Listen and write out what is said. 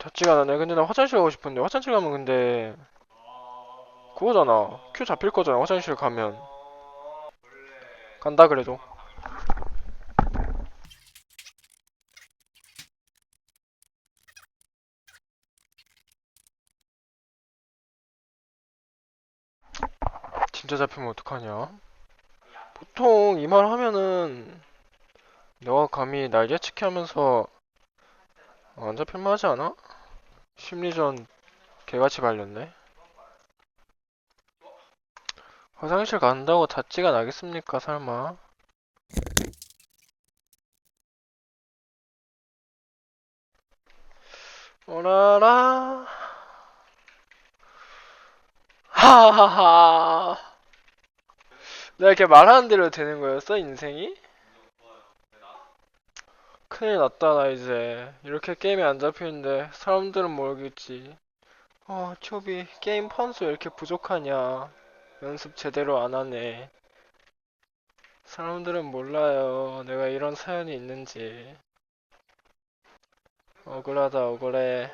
닿지가 않네. 근데 나 화장실 가고 싶은데 화장실 가면 근데 그거잖아. 큐 잡힐 거잖아. 화장실 가면 간다 그래도. 진짜 잡히면 어떡하냐? 보통 이 말 하면은 너가 감히 날 예측해 하면서 안 잡힐만 하지 않아? 심리전 개같이 발렸네. 화장실 간다고 닷지가 나겠습니까, 설마? 오라라. 하하하. 내가 이렇게 말하는 대로 되는 거였어, 인생이? 큰일 났다, 나 이제. 이렇게 게임이 안 잡히는데, 사람들은 모르겠지. 어, 초비, 게임 판수 왜 이렇게 부족하냐. 연습 제대로 안 하네. 사람들은 몰라요. 내가 이런 사연이 있는지. 억울하다, 억울해.